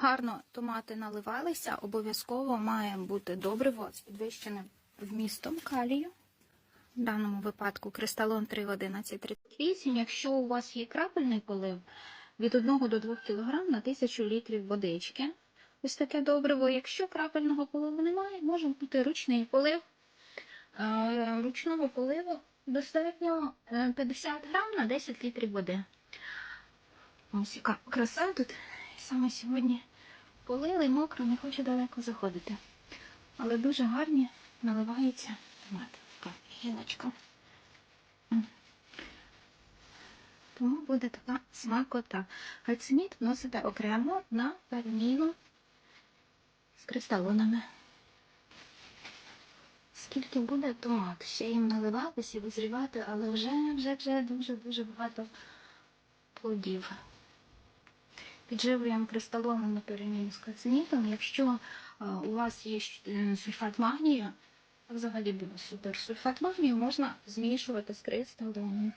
Гарно томати наливалися, обов'язково має бути добриво з підвищеним вмістом калію. В даному випадку кристалон 3 в 1138. Якщо у вас є крапельний полив від 1 до 2 кг на 1000 літрів водички. Ось таке добриво. Якщо крапельного поливу немає, може бути ручний полив. Е, Ручного поливу достатньо е, 50 грам на 10 літрів води. Ось яка краса тут. Саме сьогодні полили, мокро, не хочу далеко заходити. Але дуже гарні наливаються томати. Така. Тому буде така смакота. Гальцеміт вносите окремо на переміну з кристалонами. Скільки буде томат? Ще їм наливатися і визрівати, але вже, вже, вже дуже-дуже багато плодів. Підживлюємо кристалоном на переміну з кальцинітом. Якщо е, у вас є е, сульфат магнію, взагалі буде супер. Сульфат магнію можна змішувати з кристалоном.